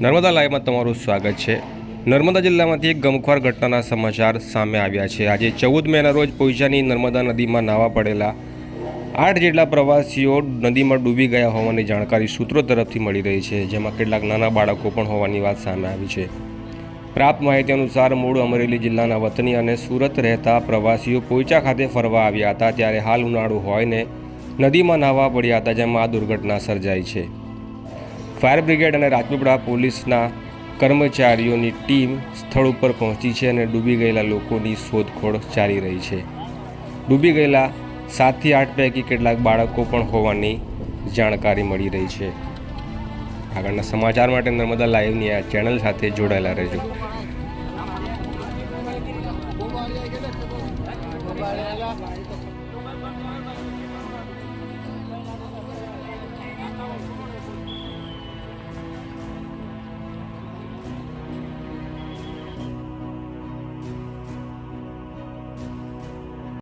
નર્મદા લાઈવમાં તમારું સ્વાગત છે. નર્મદા જિલ્લામાંથી એક ગમખ્વાર ઘટનાના સમાચાર સામે આવ્યા છે. આજે ચૌદ મેના રોજ પોઈજાની નર્મદા નદીમાં નાવા પડેલા આઠ જેટલા પ્રવાસીઓ નદીમાં ડૂબી ગયા હોવાની જાણકારી સૂત્રો તરફથી મળી રહી છે, જેમાં કેટલાક નાના બાળકો પણ હોવાની વાત સામે આવી છે. પ્રાપ્ત માહિતી અનુસાર મૂળ અમરેલી જિલ્લાના વતની અને સુરત રહેતા પ્રવાસીઓ પોઈચા ખાતે ફરવા આવ્યા હતા, ત્યારે હાલ ઉનાળુ હોયને નદીમાં નાહવા પડ્યા હતા, જેમાં આ દુર્ઘટના સર્જાઈ છે. ફાયર બ્રિગેડ અને રાજપીપળા પોલીસના કર્મચારીઓની ટીમ સ્થળ ઉપર પહોંચી છે અને ડૂબી ગયેલા લોકોની શોધખોળ ચાલી રહી છે. ડૂબી ગયેલા સાતથી આઠ પૈકી કેટલાક બાળકો પણ હોવાની જાણકારી મળી રહી છે. આગળના સમાચાર માટે નર્મદા લાઈવની આ ચેનલ સાથે જોડાયેલા રહેજો.